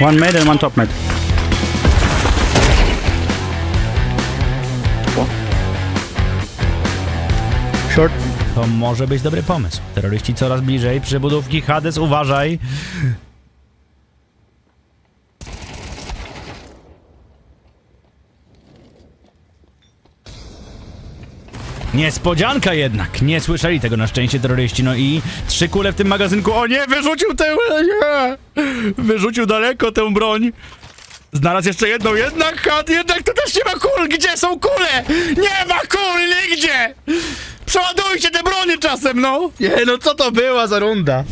One mid and one top mid. Short. To może być dobry pomysł. Terroryści coraz bliżej. Przybudówki Hades, uważaj. Niespodzianka jednak! Nie słyszeli tego na szczęście terroryści. No i trzy kule w tym magazynku. O nie, wyrzucił tę. Nie! Wyrzucił daleko tę broń. Znalazł jeszcze jedną, jednak had, jednak to też nie ma kul! Gdzie są kule? Nie ma kul nigdzie! Przeładujcie te broni czasem, no! Nie, no co to była za runda?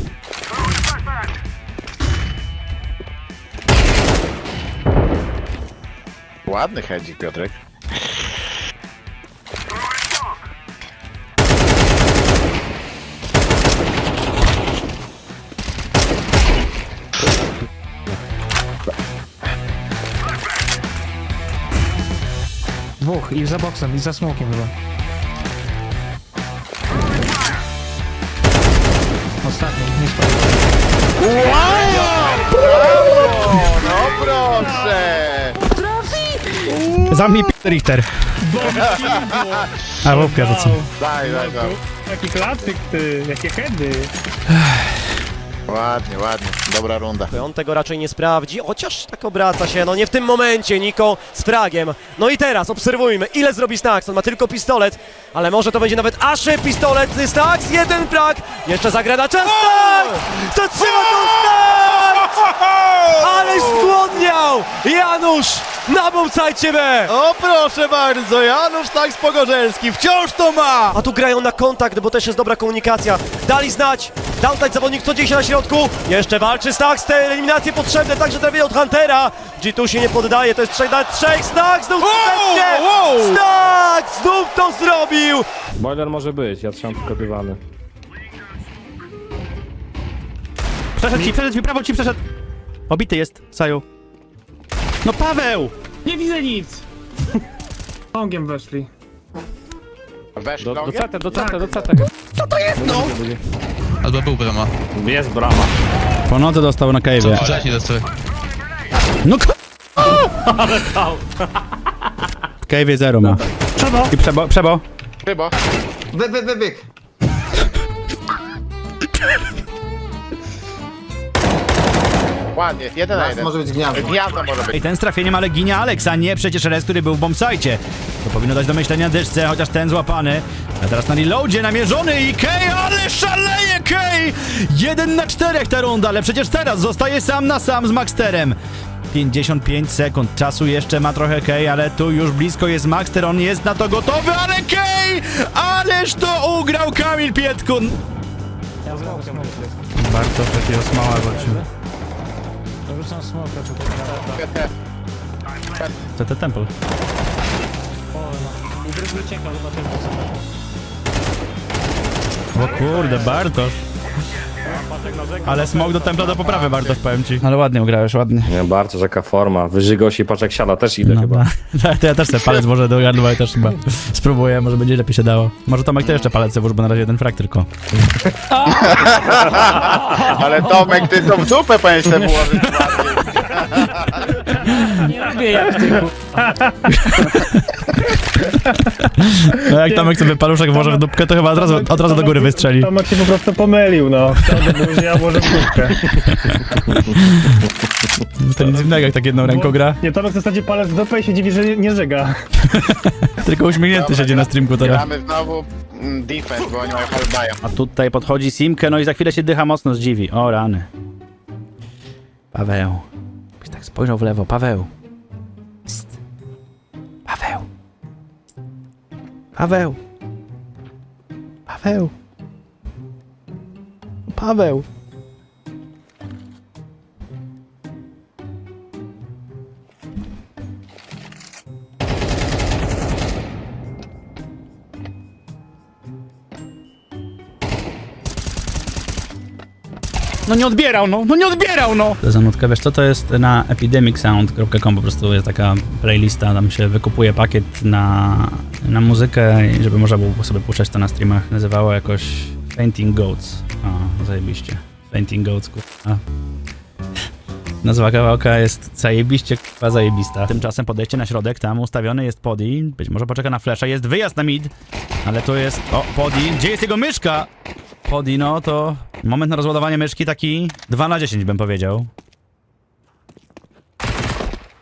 Ładny hedzik, Piotrek. Dwóch i za boksem, i za smokiem chyba. Ostatni, nie spadł. No proszę! Zamknij p- Richter. A, łupka rzucę. Daj, daj, daj. Jaki klasyk ty, jakie heady. Ładnie, ładnie. Dobra runda. On tego raczej nie sprawdzi, chociaż tak obraca się, no nie w tym momencie Niko z fragiem. No i teraz obserwujmy, ile zrobi Stax, on ma tylko pistolet, ale może to będzie nawet aszy pistolet Stax, jeden frag, jeszcze zagra na czas, tak! Zatrzyma to Stax! Aleś zgłodniał! Janusz na bombsajcie B! O proszę bardzo, Janusz tak Pogorzelski wciąż to ma! A tu grają na kontakt, bo też jest dobra komunikacja. Dali znać, dał znać zawodnik, co dzieje się na środku. Jeszcze walczy Stax, te eliminacje potrzebne, także trafienie od Huntera. G2 się nie poddaje, to jest 3 na 3, Stax znów skutecznie! wow! Stax znów to zrobił! Boiler może być, ja trzymam tylko dywany. Przeszedł ci, przeszedł ci, prawo ci przeszedł. Obity jest, Saju. No Paweł! Nie widzę nic! Longiem weszli. Weszł Do, do? CT, do CT, do CT. Albo był brama. Jest brama. Po nocy dostał na cave'ie. Wcześniej dostałem. No k... W cave'ie zero ma. Przebo. I przebo, przebo. Chyba. Wy, wy, wy, Ładnie, jeden na jeden. Może być gniazdo. Gniazdo może być. I ten z trafieniem, ale ginie Alex, a nie przecież Rez, który był w bombsite. To powinno dać do myślenia dyszce, chociaż ten złapany. A teraz na reloadzie namierzony i Kej, ale szaleje Kej! Jeden na czterech ta runda, ale przecież teraz zostaje sam na sam z Maxterem. 55 sekund, czasu jeszcze ma trochę Kej, ale tu już blisko jest Maxter, on jest na to gotowy, ale Kej! Ależ to ugrał Kamil Pietkun! Bardzo takiego smała walczył. Rzucam smoka tutaj. Co to temple? I drugi uciekał, O kurde, Bartosz. Ale smok do templa do poprawy, Bartosz, powiem ci. Ale ładnie ugrałeś, ładnie. Nie, bardzo jaka forma. Wyżygał się i patrz jak siada, też idę No, chyba. tak, to ja też sobie palec może do gardła i też chyba spróbuję, może będzie lepiej się dało. Może Tomek to jeszcze palec włóż, bo na razie jeden frak tylko. Ale Tomek, ty to w dupę powinieneś sobie włożyć ładnie. Nie lubię jak ty. No jak Tomek sobie paluszek włoży w dupkę, to chyba od razu, od razu do góry wystrzeli. Tomek się po prostu pomylił, no. Chciał do buzi, a może w dupkę. To nic dziwnego, jak tak jedną ręką gra. Nie, Tomek w zasadzie palec w dupę i się dziwi, że nie, nie żyga. Tylko uśmiechnięty siedzi na streamku teraz. Gramy znowu mm, defense, bo oni mają halbaja. A tutaj podchodzi Simkę, no i za chwilę się dycha mocno zdziwi. O rany. Paweł. Tak spojrzał w lewo. Paweł. Psst. Paweł. Paweł. Paweł. Paweł. No nie odbierał, no, no nie odbierał, no! To za nutkę, wiesz co, to jest na epidemicsound.com, po prostu jest taka playlista, tam się wykupuje pakiet na, na muzykę, i żeby można było sobie puszczać to na streamach. Nazywało jakoś Fainting Goats. O, zajebiście. Fainting Goats, kurwa. Nazwa kawałka jest zajebiście k***a zajebista. Tymczasem podejście na środek, tam ustawiony jest Podi. Być może poczeka na flesza, jest wyjazd na mid. Ale tu jest, o, Podi. Gdzie jest jego myszka? Podi, no to moment na rozładowanie myszki taki 2 na 10 bym powiedział.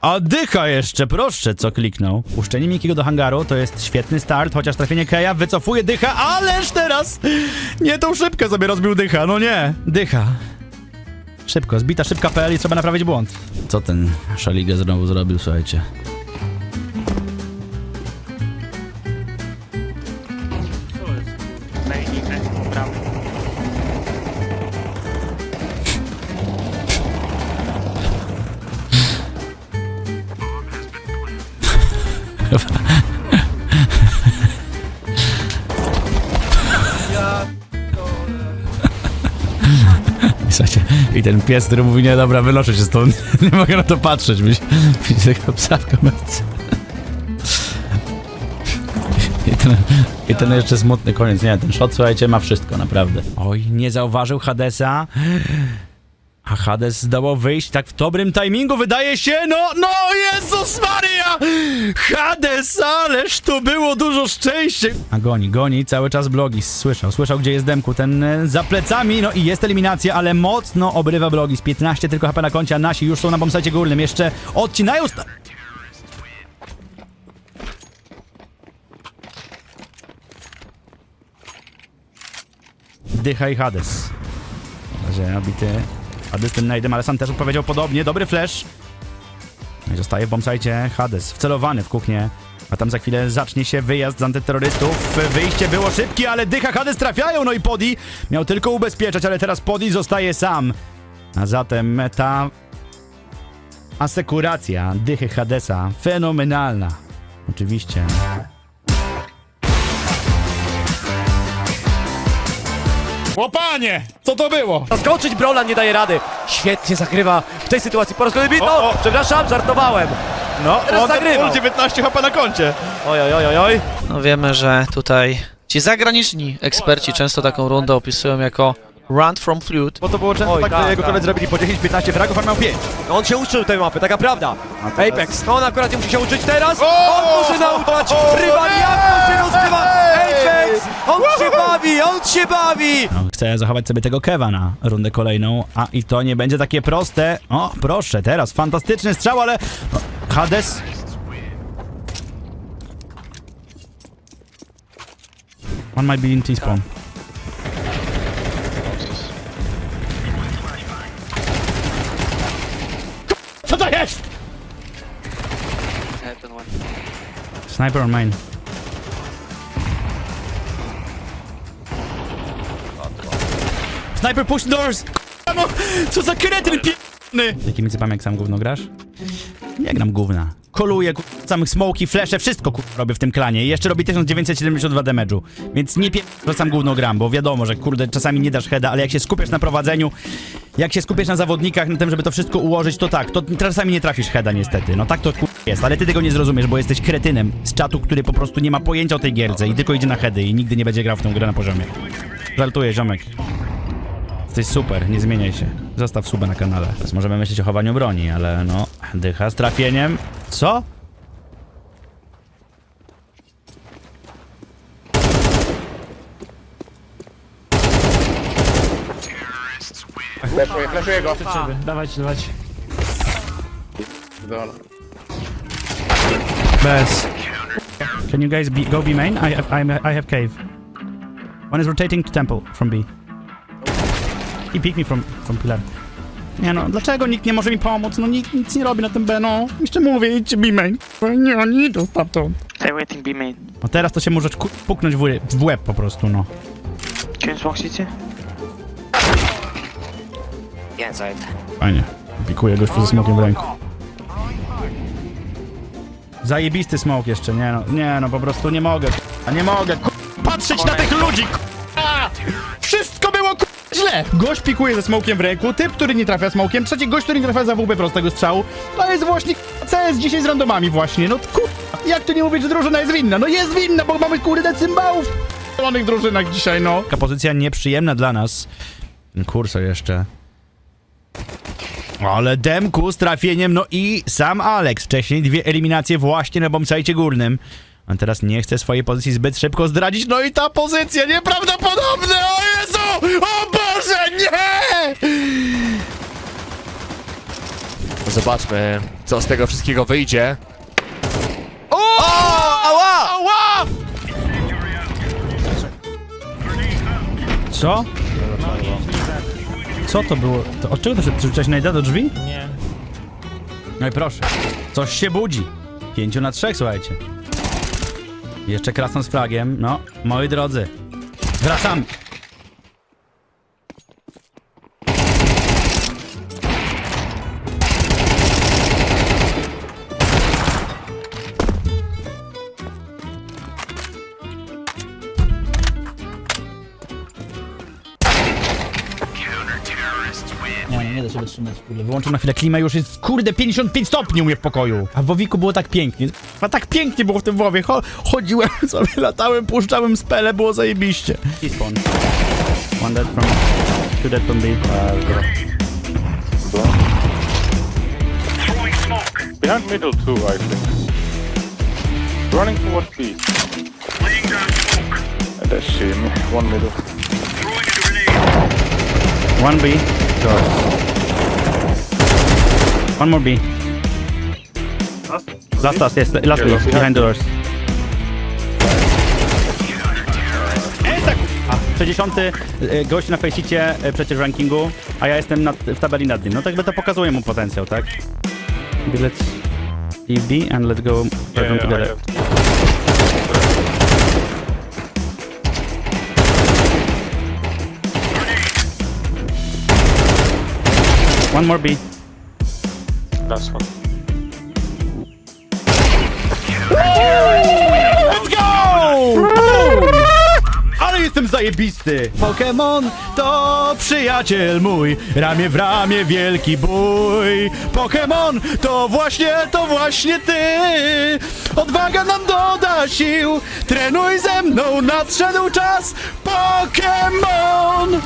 A dycha jeszcze, proszę, co kliknął. Puszczenie Mikiego do hangaru to jest świetny start, chociaż trafienie Keja wycofuje dycha, ależ teraz nie tą szybkę sobie rozbił dycha, no nie, dycha. Szybko, zbita szybka PL i trzeba naprawić błąd. Co ten Szaligę znowu zrobił, słuchajcie? I ten pies, który mówi, nie dobra, wynoszę się stąd, nie mogę na to patrzeć, byś widzicie tego psa w. I ten, I ten jeszcze smutny koniec, nie, ten shot, słuchajcie, ma wszystko, naprawdę. Oj, nie zauważył Hadesa, a Hades zdołał wyjść tak w dobrym timingu, wydaje się, no, no, Jezus Maria! Hades, ależ to było dużo szczęścia! A goni, goni, cały czas Blogis, słyszał, słyszał, gdzie jest Demku, ten e, za plecami, no i jest eliminacja, ale mocno obrywa Blogis, 15 tylko HP na koncie, a nasi już są na bombsite górnym, jeszcze odcinają... Sta- Dycha i Hades. Na razie obity Hades tym najdem, ale sam też odpowiedział podobnie. Dobry flash. No i zostaje w bombsite Hades, wcelowany w kuchnię. A tam za chwilę zacznie się wyjazd z antyterrorystów. Wyjście było szybkie, ale dycha Hades trafiają. No i Podi miał tylko ubezpieczać, ale teraz Podi zostaje sam. A zatem ta asekuracja dychy Hadesa fenomenalna. Oczywiście. Łopanie! Co to było? Zaskoczyć Brolan nie daje rady. Świetnie zakrywa w tej sytuacji po raz kolejny. O, No, o. przepraszam, żartowałem. No, Teraz zagrywał. Wonderful 19 HP na koncie. Oj, oj, oj, oj, oj. No wiemy, że tutaj ci zagraniczni eksperci często taką rundę opisują jako run from flute. Bo to było często Oj, tak, tak, że jego tak. koledzy robili po 10-15 fragów, a miał 5. On się uczył tej mapy, taka prawda. teraz- Apex, on akurat nie musi się uczyć teraz. O! On może nauczać O! rywal, jak to się rozgrywa. Ej! Apex, on się bawi, on się bawi. No, chcę zachować sobie tego kewa na rundę kolejną, a i to nie będzie takie proste. O, proszę, teraz fantastyczny strzał, ale... O, Hades... One might be in T-spawn. Sniper on main. Sniper push doors! No, co za kretyn p***ny! Jakimi cypami jak sam gówno grasz? Nie gram gówna. Koluję ku... samych smoki, flesze, wszystko ku... robię w tym klanie. I jeszcze robi 1972 damage'u. Więc nie pie... że sam gówno gram, bo wiadomo, że kurde, czasami nie dasz heada, ale jak się skupiasz na prowadzeniu, jak się skupiasz na zawodnikach, na tym, żeby to wszystko ułożyć, to tak, to czasami nie trafisz heada niestety. No tak to ku... jest, ale ty tego nie zrozumiesz, bo jesteś kretynem z czatu, który po prostu nie ma pojęcia o tej gierce i tylko idzie na heady i nigdy nie będzie grał w tą grę na poziomie. Żartuję, ziomek. Jesteś super, nie zmieniaj się. Zostaw subę na kanale. Teraz możemy myśleć o chowaniu broni, ale no, dycha z trafieniem. Co? Fleszuję, fleszuję go. Dawać, dawać. Bez. Can you guys be, go B main? I have, I'm, I have cave. One is rotating to temple from B. He peeked me from, from pillar. Nie no, dlaczego nikt nie może mi pomóc? No nikt nic nie robi na tym B, no. Jeszcze mówię, idźcie B main. Nie, nie idą stamtąd. They're waiting B main. No teraz to się możesz ku- puknąć w, łe- w łeb po prostu, no. Can you smoke Fajnie. Pikuję gościu ze smokiem w ręku. Zajebisty smok jeszcze, nie no, nie no, po prostu nie mogę, a nie mogę, ku- patrzeć na tych ludzi, ku- Wszystko było ku- źle! Gość pikuje ze smokiem w ręku, typ, który nie trafia smokiem, trzeci gość, który nie trafia za WP prostego strzału. To jest właśnie CS dzisiaj z randomami właśnie, no ku... Jak tu nie mówić, że drużyna jest winna? No jest winna, bo mamy kurde cymbałów w zielonych drużynach dzisiaj, no. Taka pozycja nieprzyjemna dla nas. Ten kursor jeszcze. Ale Demku z trafieniem, no i sam Alex. Wcześniej dwie eliminacje właśnie na bombsite górnym. A teraz nie chce swojej pozycji zbyt szybko zdradzić. No i ta pozycja nieprawdopodobna! O Jezu! O Boże, nie! Zobaczmy, co z tego wszystkiego wyjdzie. O! Ała! Ała! Co? Co to było? To, od czego to się przyczyniać najda do drzwi? Nie. No i proszę, coś się budzi. Pięciu na trzech, słuchajcie. Jeszcze krasną z flagiem. No, moi drodzy, wracamy. Nie, da się wytrzymać, kurde. Wyłączam na chwilę klimę, już jest, kurde, 55 stopni u mnie w pokoju. A w Wowiku było tak pięknie. A tak pięknie było w tym Wowie. Cho chodziłem sobie, latałem, puszczałem spele, było zajebiście. T-spawn. One dead from... Two dead from B. Behind middle two, I think. Running towards B. And they see me. One middle. One B. Doors. One more B. Last last, yes, last B, behind doors. A, 60 y, gość na fejsicie y, przecież w rankingu, a ja jestem nad, w tabeli nad nim. No tak by to pokazuje mu potencjał, tak? Let's leave B and let's go everyone together. One more B. Last one. Let's go! Ale jestem zajebisty! Pokémon to przyjaciel mój, ramię w ramię wielki bój. Pokémon to właśnie, to właśnie ty! Odwaga nam doda sił, trenuj ze mną, nadszedł czas Pokémon!